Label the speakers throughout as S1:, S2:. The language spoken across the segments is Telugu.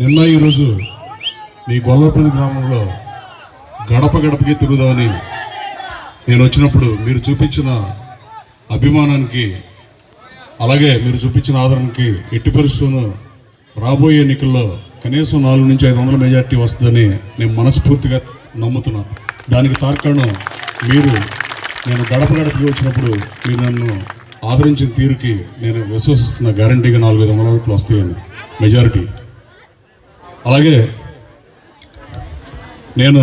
S1: నిన్న ఈరోజు మీ గొల్లపల్లి గ్రామంలో గడప గడపకి తిరుగుదామని నేను వచ్చినప్పుడు మీరు చూపించిన అభిమానానికి అలాగే మీరు చూపించిన ఆదరణకి ఎట్టి పరిస్థితులను రాబోయే ఎన్నికల్లో కనీసం నాలుగు నుంచి ఐదు వందల మెజార్టీ వస్తుందని నేను మనస్ఫూర్తిగా నమ్ముతున్నాను. దానికి తార్కాణం మీరు నేను గడప గడపకి వచ్చినప్పుడు మీరు నన్ను ఆదరించిన తీరుకి నేను విశ్వసిస్తున్న గ్యారంటీగా నాలుగు ఐదు వందల ఓట్లు వస్తాయని మెజారిటీ. అలాగే నేను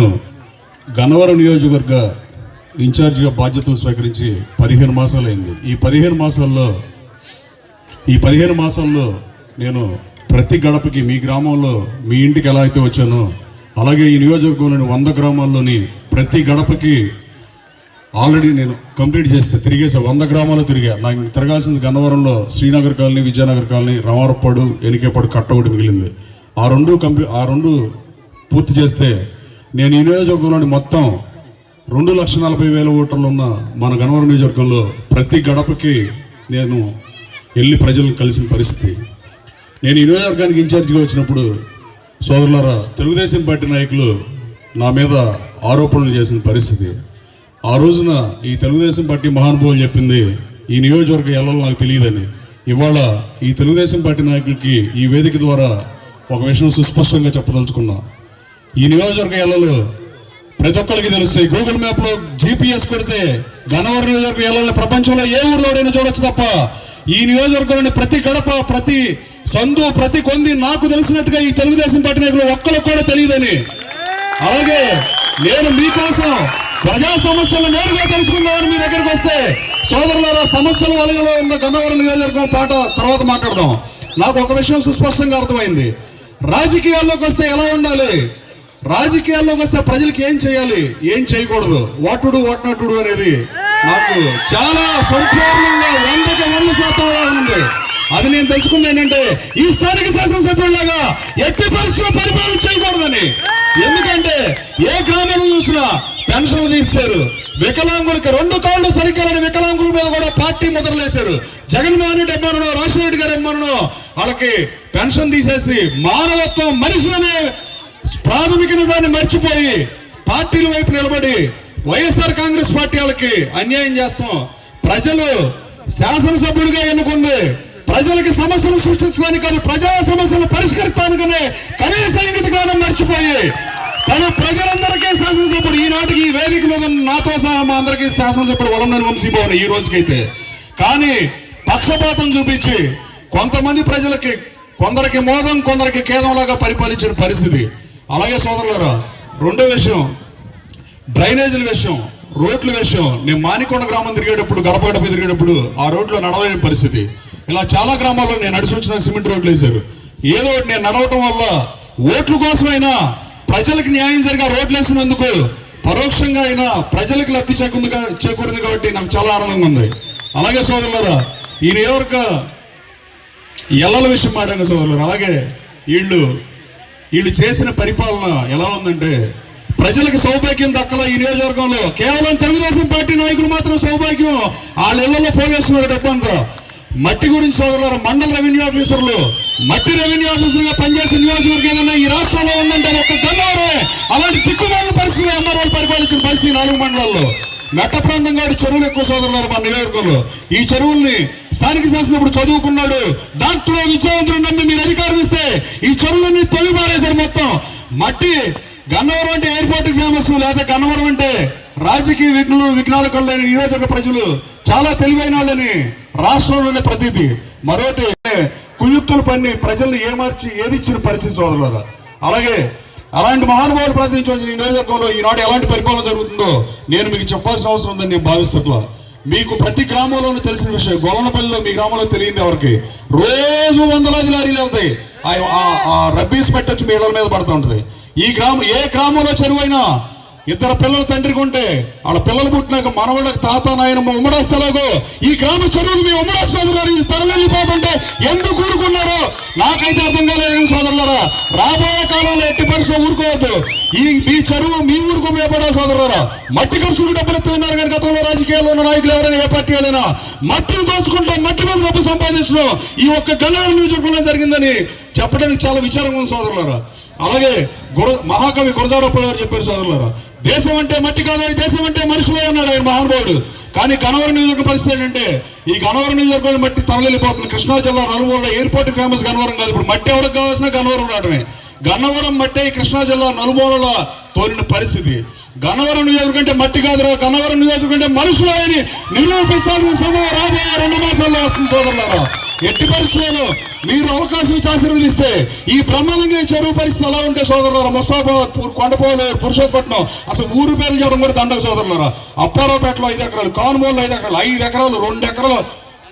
S1: గన్నవరం నియోజకవర్గ ఇన్ఛార్జిగా బాధ్యతలు స్వీకరించి పదిహేను మాసాలు అయింది ఈ పదిహేను మాసాల్లో ఈ పదిహేను మాసాల్లో నేను ప్రతి గడపకి మీ గ్రామంలో మీ ఇంటికి ఎలా అయితే వచ్చానో అలాగే ఈ నియోజకవర్గంలోని వంద గ్రామాల్లోని ప్రతి గడపకి ఆల్రెడీ నేను కంప్లీట్ చేస్తే తిరిగేసా వంద గ్రామాలు తిరిగా. నాకు తిరగాల్సింది గన్నవరంలో శ్రీనగర్ కాలనీ విజయనగర్ కాలనీ రామారపాడు ఎనికేపాడు కట్ట ఒకటి మిగిలింది. ఆ రెండు కంప్లీ ఆ రెండు పూర్తి చేస్తే నేను ఈ నియోజకవర్గంలోని మొత్తం రెండు లక్షల నలభై వేల ఓటర్లు ఉన్న మన గన్నవరం నియోజకవర్గంలో ప్రతి గడపకి నేను వెళ్ళి ప్రజలను కలిసిన పరిస్థితి. నేను ఈ నియోజకవర్గానికి ఇన్ఛార్జిగా వచ్చినప్పుడు సోదరులారా తెలుగుదేశం పార్టీ నాయకులు నా మీద ఆరోపణలు చేసిన పరిస్థితి. ఆ రోజున ఈ తెలుగుదేశం పార్టీ మహానుభావులు చెప్పింది ఈ నియోజకవర్గ ఎల్లలో నాకు తెలియదని. ఇవాళ ఈ తెలుగుదేశం పార్టీ నాయకులకి ఈ వేదిక ద్వారా ఒక విషయం సుస్పష్టంగా చెప్పదలుచుకున్నా. ఈ నియోజకవర్గ ఎల్లలో ప్రతి ఒక్కరికి తెలుస్తాయి గూగుల్ మ్యాప్లో జీపీఎస్ కొడితే గన్నవరం నియోజకవర్గ ఎల్లని ప్రపంచంలో ఏ ఊర్లోనైనా చూడొచ్చు తప్ప ఈ నియోజకవర్గంలోని ప్రతి గడప ప్రతి సందు ప్రతి కొంది నాకు తెలిసినట్టుగా ఈ తెలుగుదేశం పార్టీ నాయకులు ఒక్కరికి కూడా తెలియదని. అలాగే నేను మీకోసం ప్రజా సమస్యలు నేరుగా తెలుసుకున్నవారు మీ దగ్గరికి వస్తే సోదరులారా సమస్యల వలయంలో ఉన్న గన్నవరం నియోజకవర్గం పాట తర్వాత మాట్లాడదాం. నాకు ఒక విషయం సుస్పష్టంగా అర్థమైంది. రాజకీయాల్లోకి వస్తే ఎలా ఉండాలి? రాజకీయాల్లోకి వస్తే ప్రజలకు ఏం చేయాలి? ఏం చేయకూడదు. వాటుడు వాట్నాటుడు అనేది నాకు చాలా సంపూర్ణంగా వందకి వంద శాతం ఉంది. అది నేను తెలుసుకుంది ఏంటంటే ఈ స్థానిక శాసనసభ్యులాగా ఎట్టి పరిస్థితుల్లో పరిపాలన చేయకూడదని. ఎందుకంటే ఏ గ్రామంలో చూసినా పెన్షన్లు తీశారు వికలాంగులకి రెండు కాళ్ళు సరిగ్గా వికలాంగుల మీద కూడా పార్టీ ముద్రలేశారు జగన్మోహన్ రెడ్డి అమ్మానో రాజశేఖర రెడ్డి గారు అమ్మానో వాళ్ళకి పెన్షన్ తీసేసి మానవత్వం మనిషిననే ప్రాథమిక నిజాన్ని మర్చిపోయి పార్టీల వైపు నిలబడి వైఎస్ఆర్ కాంగ్రెస్ పార్టీ వాళ్ళకి అన్యాయం చేస్తాం. ప్రజలు శాసనసభ్యుడిగా ఎన్నుకుంది. ప్రజలకి సమస్యలు సృష్టించడానికి కాదు ప్రజా సమస్యలు పరిష్కరించడానికనే కనీస ఇంగిత జ్ఞానం మర్చిపోయి తను ప్రజలందరికీ శాసనసభ్యుడు ఈనాటికి ఈ వేదిక మీద నాతో సహా మా అందరికీ శాసనసభ్యుడు వలందని వంశీభవన్ ఈ రోజుకైతే. కానీ పక్షపాతం చూపించి కొంతమంది ప్రజలకి కొందరికి మోదం కొందరికి కేదంలాగా పరిపాలించిన పరిస్థితి. అలాగే సోదరులరా రెండో విషయం డ్రైనేజీల విషయం రోడ్ల విషయం. నేను మానికొండ గ్రామం తిరిగేటప్పుడు గడప గడప తిరిగేటప్పుడు ఆ రోడ్లో నడవలేని పరిస్థితి. ఇలా చాలా గ్రామాల్లో నేను నడిచి వచ్చిన సిమెంట్ రోడ్లు వేశారు. ఏదో నేను నడవటం వల్ల ఓట్ల కోసమైనా ప్రజలకు న్యాయం జరిగా రోడ్లు వేసినందుకు పరోక్షంగా అయినా ప్రజలకు లబ్ధి చేకుంది చేకూరింది కాబట్టి నాకు చాలా ఆనందంగా ఉంది. అలాగే సోదరులరా ఈ నియోజక ఎల్లల విషయం మాట్లాడిన సోదరులు అలాగే వీళ్ళు వీళ్ళు చేసిన పరిపాలన ఎలా ఉందంటే ప్రజలకు సౌభాగ్యం దక్కల ఈ నియోజకవర్గంలో కేవలం తెలుగుదేశం పార్టీ నాయకులు మాత్రం సౌభాగ్యం వాళ్ళ ఇళ్ళలో పోగేస్తున్నారు డబ్బంతా మట్టి గురించి సోదరులారు మండల రెవెన్యూ ఆఫీసర్లు మట్టి రెవెన్యూ ఆఫీసర్గా పనిచేసే నియోజకవర్గం ఏదైనా ఈ రాష్ట్రంలో ఉందంటే ఒక గన్నవరే. అలాంటి పిక్కుమాలిన పరిస్థితి ఎంఆర్ఓలు పరిపాలించిన పరిస్థితి నాలుగు మండలాల్లో. మెట్ట ప్రాంతం కాదు చెరువులు ఎక్కువ సోదరులారు మన నియోజకవర్గంలో. ఈ చెరువుల్ని స్థానిక శాసనప్పుడు చదువుకున్నాడు. డాక్టర్ విద్యావంతుడు నమ్మి మీరు అధికారం ఇస్తే ఈ చెరువులన్నీ తొలి మారేశారు మొత్తం. మట్టి గన్నవరం అంటే ఎయిర్పోర్ట్ ఫేమస్ లేదా గన్నవరం అంటే రాజకీయ విఘ్నులు విఘ్నాలు కలైన నియోజకవర్గ ప్రజలు చాలా తెలివైన వాళ్ళని రాష్ట్రంలోనే ప్రతిదీ. మరొకటి కుయుక్తులు పన్ని ప్రజల్ని ఏమార్చి ఏది ఇచ్చిన పరిస్థితి సోదరులరా? అలాగే అలాంటి మహానుభావులు ప్రార్థించవచ్చు ఈ నియోజకవర్గంలో ఈనాడు ఎలాంటి పరిపాలన జరుగుతుందో నేను మీకు చెప్పాల్సిన అవసరం ఉందని నేను భావిస్తున్నా మీకు ప్రతి గ్రామంలోనూ తెలిసిన విషయం గొల్లనపల్లిలో మీ గ్రామంలో తెలియదు ఎవరికి? రోజు వందలాది లారీలు వెళ్తాయి. ఆ- రబ్బీస్ పెట్టొచ్చు మీ ఇళ్ళ మీద పడుతూ ఉంటుంది. ఈ గ్రామం ఏ గ్రామంలో చెరువైనా ఇద్దరు పిల్లల తండ్రికి ఉంటే వాళ్ళ పిల్లలు పుట్టినాక మనవాళ్ళకి తాత నాయనమ్మ ఉమ్మడేస్తలాగో ఈ గ్రామ చెరువులు మీ ఉమ్మడేస్తున్నారు తరలిపోతుంటే ఎందుకు కూడుకున్నారో నాకైతే అర్థం కాలేదు సోదరులరా. రాబోయే కాలంలో ఎట్టి పరిస్థితి ఊరుకోవద్దు. ఈ మీ చెరువు మీ ఊరుకు ఉపయోగపడే సోదరులరా. మట్టి ఖర్చులు డబ్బులు ఎత్తున్నారు కానీ గతంలో రాజకీయాల్లో ఉన్న నాయకులు ఎవరైనా ఏ పార్టీ వెళ్ళినా మట్టిని దోచుకుంటాం మట్టి మీద డబ్బు సంపాదించడం ఈ ఒక్క గల్లాల నియోజకవర్గంలో జరిగిందని చెప్పడానికి చాలా విచారంగా ఉంది సోదరులరా. అలాగే గుర మహాకవి గురజాడప్ప గారు చెప్పారు సోదరులారా దేశం అంటే మట్టి కాదు దేశం అంటే మనుషులే అన్నాడు ఆయన మహానుభావుడు. కానీ గనవరం నియోజక పరిస్థితి ఏంటంటే ఈ గనవరం నియోజకవర్గం మట్టి తరలిపోతుంది. కృష్ణా జిల్లా నలుమూలలో ఎయిర్పోర్ట్ ఫేమస్ గనవరం కాదు. ఇప్పుడు మట్టి ఎవరికి కావాల్సిన గనవరం రావడమే. గన్నవరం మట్టి కృష్ణా జిల్లా నలుమూలలో తోలిన పరిస్థితి. గన్నవరం నియోజకవర్గం అంటే మట్టి కాదురా. గన్నవరం నియోజకవర్గం అంటే మనుషులు అని నిరూపించాల్సిన సమయం రాబోయే రెండు మాసాల్లో వస్తుంది సోదరులారా. ఎట్టి పరిస్థితుల్లో మీరు అవకాశం ఇచ్చి ఆశీర్వదిస్తే ఈ బ్రహ్మలింగ చెరువు పరిస్థితి ఎలా ఉంటే సోదరులారా? ముస్తాబాద్ కొండపోలు పురుషోత్పట్నం. అసలు ఊరు పేర్లు చేయడం కూడా దండగ సోదరులారా? అప్పారావుపేటలో ఐదు ఎకరాలు కానుమూలలో ఐదు ఎకరాలు ఐదు ఎకరాలు రెండు ఎకరాలు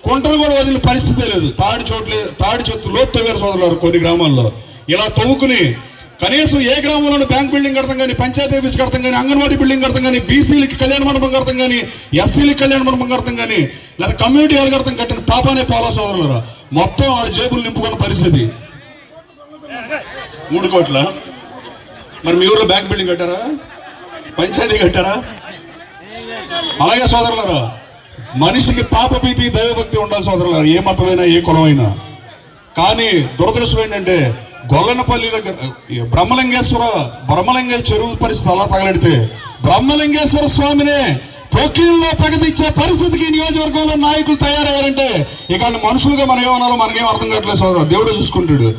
S1: కుంటలు కూడా వదిలిన పరిస్థితే లేదు. తాడి చోట్లే తాడి చెట్టు లోతు తవ్వారు సోదరులారు కొన్ని గ్రామాల్లో. ఇలా తవ్వుకుని కనీసం ఏ గ్రామంలోనూ బ్యాంక్ బిల్డింగ్ కడతాం కానీ పంచాయతీ ఆఫీస్ కడతాం కానీ అంగన్వాడీ బిల్డింగ్ కడతాం కానీ బీసీలకి కళ్యాణ మండపం కడతాం కానీ ఎస్సీలకి కళ్యాణ మండపం కడతాం కానీ లేదా కమ్యూనిటీ హాల్ కడతాం కట్టిన పాపానే పోలా సోదరులరా మొత్తం వాళ్ళ జేబులు నింపుకున్న పరిస్థితి. మూడు కోట్ల? మరి మీ ఊర్లో బ్యాంక్ బిల్డింగ్ కట్టారా? పంచాయతీ కట్టారా? అలాగే సోదరులరా మనిషికి పాపభీతి దైవభక్తి ఉండాలి సోదరులారా ఏ మతమైనా ఏ కులమైనా. కానీ దురదృష్టం ఏంటంటే గొల్లనపల్లి దగ్గర బ్రహ్మలింగేశ్వర బ్రహ్మలింగే చెరువు పరిస్థితి అలా తగలడితే బ్రహ్మలింగేశ్వర స్వామినే తొక్కిల్లో ప్రగతిచ్చే పరిస్థితికి నియోజకవర్గంలో నాయకులు తయారయ్యారంటే ఇక మనుషులుగా మనం ఏమన్నాలో మనకేం అర్థం కావట్లేదు సోదరు. దేవుడు చూసుకుంటాడు.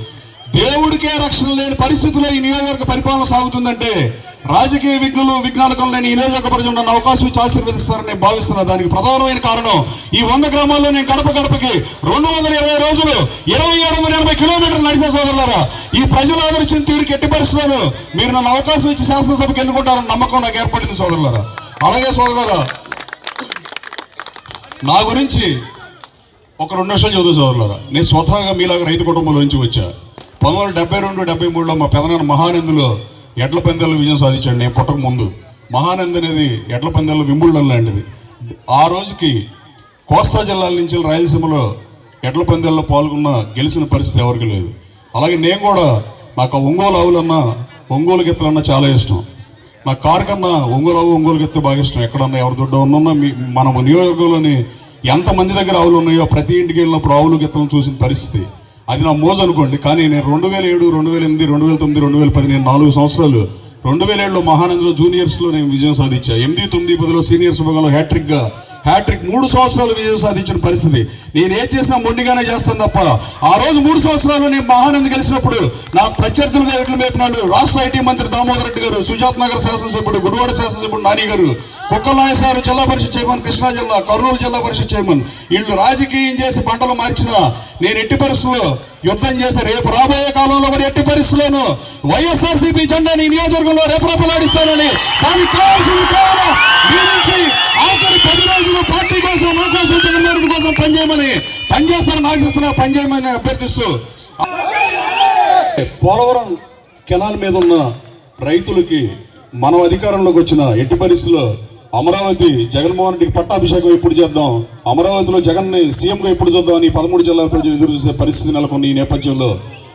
S1: దేవుడికే రక్షణ లేని పరిస్థితిలో ఈ నియోజకవర్గ పరిపాలన సాగుతుందంటే రాజకీయ విఘ్నులు విజ్ఞానకులు నేను ఈ నియోజకవర్గం ప్రజలు నన్ను అవకాశం ఇచ్చి ఆశీర్వదిస్తారని నేను భావిస్తున్నా. దానికి ప్రధానమైన కారణం ఈ వంద గ్రామాల్లో నేను గడప గడపకి రెండు వందల ఇరవై రోజులు ఇరవై ఏడు వందల ఎనభై కిలోమీటర్లు నడిచే సోదరులారా ఈ ప్రజలు ఆదరించిన తీరుకి ఎట్టి పరిస్థితులు మీరు నన్ను అవకాశం ఇచ్చి శాసనసభకి ఎన్నుకుంటారని నమ్మకం నాకు ఏర్పడింది సోదరులారా. అలాగే సోదరులారా నా గురించి ఒక రెండు నిమిషాలు చదువు సోదరులారా. నేను స్వతహాగా మీలాగా రైతు కుటుంబంలో నుంచి వచ్చా. పంతొమ్మిది వందల డెబ్బై రెండు డెబ్బై మూడులో మా పెదనాన్న మహానందులో ఎడ్ల పందెల్లో విజయం సాధించాడు. నేను పుట్టక ముందు. మహానంది అనేది ఎడ్ల పందెల్లో విముళ్ళం లాంటిది. ఆ రోజుకి కోస్తా జిల్లాల నుంచి రాయలసీమలో ఎడ్ల పందెల్లో పాల్గొన్న గెలిచిన పరిస్థితి ఎవరికి లేదు. అలాగే నేను కూడా నాకు ఆ ఒంగోలు ఆవులన్నా ఒంగోలు గిత్తలన్నా చాలా ఇష్టం. నాకు కారు కన్నా ఒంగోలు ఆవు ఒంగోలు గిత్త బాగా ఇష్టం. ఎక్కడన్నా ఎవరి దొడ్డ ఉన్నా మీ మన నియోజకవర్గంలోని ఎంతమంది దగ్గర ఆవులు ఉన్నాయో ప్రతి ఇంటికి వెళ్ళినప్పుడు ఆవులు గిత్తలను చూసిన పరిస్థితి. అది నా మోజు అనుకోండి. కానీ నేను రెండు వేల ఏడు రెండు వేల ఎనిమిది రెండు వేల తొమ్మిది రెండు వేల పది నేను నాలుగు సంవత్సరాలు రెండు వేల ఏడులో మహానందిలో జూనియర్స్లో నేను విజయం సాధించా. ఎనిమిది తొమ్మిది పదిలో సీనియర్స్ విభాగంలో హ్యాట్రిక్గా హ్యాట్రిక్ మూడు సంవత్సరాలు విజయం సాధించిన పరిస్థితి. నేను ఏం చేసినా మొండిగానే చేస్తాను తప్ప ఆ రోజు మూడు సంవత్సరాలు నేను మహానంది కలిసినప్పుడు నా ప్రత్యర్థులుగా ఎట్లు మేపినాడు? రాష్ట్ర ఐటీ మంత్రి దామోదర్ రెడ్డి గారు సుజాత్ నగర్ శాసనసభ్యుడు గుడివాడ శాసనసభ్యుడు నాని గారు. కుక్కల నాయసారు జిల్లా పరిషత్ చైర్మన్ కృష్ణా జిల్లా కర్నూలు జిల్లా పరిషత్ చైర్మన్. వీళ్ళు రాజకీయం చేసి పంటలు మార్చిన నేను ఎట్టి పరిస్థితుల్లో యుద్ధం చేసి రేపు రాబోయే కాలంలో మరి ఎట్టి పరిస్థితుల్లోనూ వైఎస్ఆర్సీపీ జెండాని ఈ నియోజకవర్గంలో రేపరేపలాడిస్తానని దానికి కావాల్సింది కేవలం? నుంచి ఆఖరి పది రోజులు పార్టీ కోసం మా కోసం జగన్మోహన్ రెడ్డి కోసం పనిచేయమని పనిచేస్తారని ఆశిస్తున్నా పనిచేయమని అభ్యర్థిస్తూ. పోలవరం కెనాల్ మీద ఉన్న రైతులకి మనం అధికారంలోకి వచ్చిన ఎట్టి పరిస్థితుల్లో అమరావతి జగన్మోహన్ రెడ్డికి పట్టాభిషేకం ఎప్పుడు చేద్దాం? అమరావతిలో జగన్ని సీఎంగా ఎప్పుడు చూద్దాం అని పదమూడు జిల్లాల ప్రజలు ఎదురు చూసే పరిస్థితి నెలకొన్న ఈ నేపథ్యంలో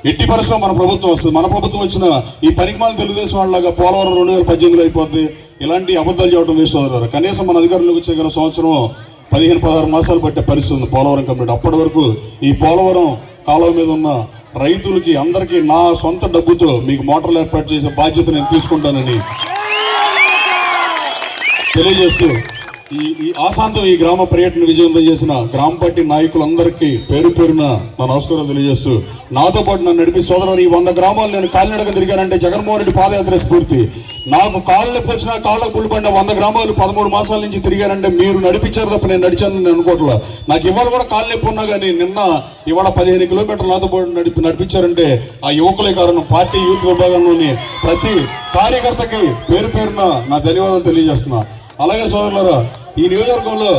S1: ఎట్టి పరిశ్రమ మన ప్రభుత్వం వస్తుంది. మన ప్రభుత్వం వచ్చిన ఈ పనికిమాల తెలుగుదేశం వాళ్ళగా పోలవరం రెండు వేల పద్దెనిమిదిలో అయిపోద్ది. ఇలాంటి అబద్ధాలు చేయడం వేస్ట్ కనీసం మన అధికారంలోకి వచ్చే గల సంవత్సరం పదిహేను పదహారు మాసాలు పట్టే పరిస్థితి ఉంది పోలవరం కంప్లీట్. అప్పటి వరకు ఈ పోలవరం కాలువ మీద ఉన్న రైతులకి అందరికీ నా సొంత డబ్బుతో మీకు మోటార్లు ఏర్పాటు చేసే బాధ్యత నేను తీసుకుంటానని తెలియజేస్తూ ఈ ఈ ఆశాంతం ఈ గ్రామ పర్యటన విజయవంతం చేసిన గ్రామ పార్టీ నాయకులందరికీ పేరు పేరున నా నమస్కారం తెలియజేస్తూ నాతో పాటు నన్ను నడిపి సోదరులు ఈ వంద గ్రామాలు నేను కాలినడక తిరిగానంటే జగన్మోహన్ రెడ్డి పాదయాత్ర స్ఫూర్తి. నాకు కాళ్ళు నొప్పి వచ్చిన కాళ్ళకు పుల్లిపడిన వంద గ్రామాలు పదమూడు మాసాల నుంచి తిరిగానంటే మీరు నడిపించారు తప్ప నేను నడిచాను నేను అనుకోవట్లా. నాకు ఇవాళ కూడా కాళ్ళు నొప్పి ఉన్నా కానీ నిన్న ఇవాళ పదిహేను కిలోమీటర్లు నాతో పాటు నడిపి నడిపించారంటే ఆ యువకులే కారణం. పార్టీ యూత్ విభాగంలోని ప్రతి కార్యకర్తకి పేరు పేరున నా ధన్యవాదాలు తెలియజేస్తున్నా. అలాగే సోదరులరా ఈ నియోజకవర్గంలో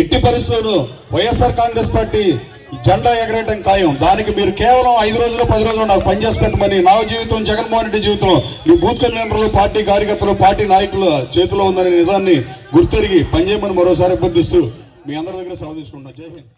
S1: ఎట్టి పరిస్థితుల్లో వైఎస్ఆర్ కాంగ్రెస్ పార్టీ
S2: జెండా ఎగరేయటం ఖాయం. దానికి మీరు కేవలం ఐదు రోజులు పది రోజులు నాకు పనిచేసి పెట్టమని నా జీవితం జగన్మోహన్ రెడ్డి జీవితం ఈ బూత్ కన్వీనర్లు పార్టీ కార్యకర్తలు పార్టీ నాయకుల చేతిలో ఉందనే నిజాన్ని గుర్తెరిగి పనిచేయమని మరోసారి అభ్యర్థిస్తూ మీ అందరి దగ్గర సెలవు తీసుకుంటున్నా. జై హింద్.